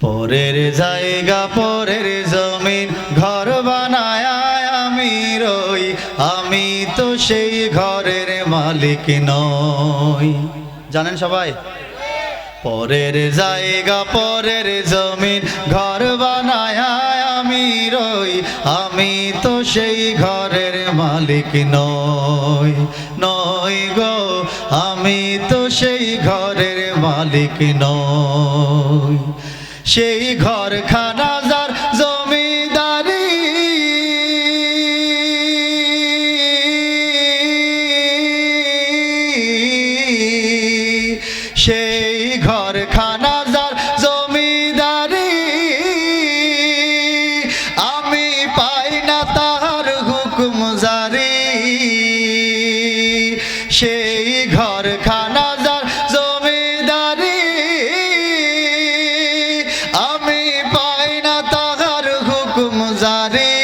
পরের জায়গা, পরের জমিন ঘর বানায় আমি রই। আমি তো সেই ঘরের মালিক নই। জানেন সবাই? পরের জায়গা, পরের জমিন ঘর বানায় আমি রই। আমি তো সেই ঘরের মালিক নই নই গো। আমি তো সেই ঘরের মালিক নই। সেই ঘর খানা যার জমিদারি। সেই ঘর খানা যার জমিদারি। আমি পাই না তাহার হুকুম সেই ঘর খানা জারি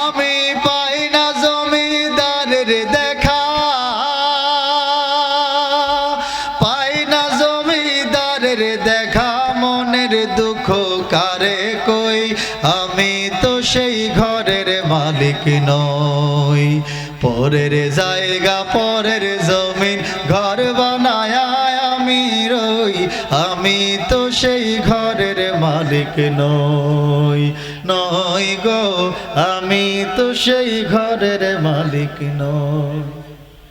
আমি পাই না জমিদারের দেখা। পাই না জমিদারের দেখা, মনের দুঃখ কারে কই? আমি তো সেই ঘরের মালিক নই। পরের জায়গা, পরের জমিন ঘর বানায় আমি রই আমি তো সেই ঘরের মালিক নই নই গো, আমি তো সেই ঘরের মালিক নই।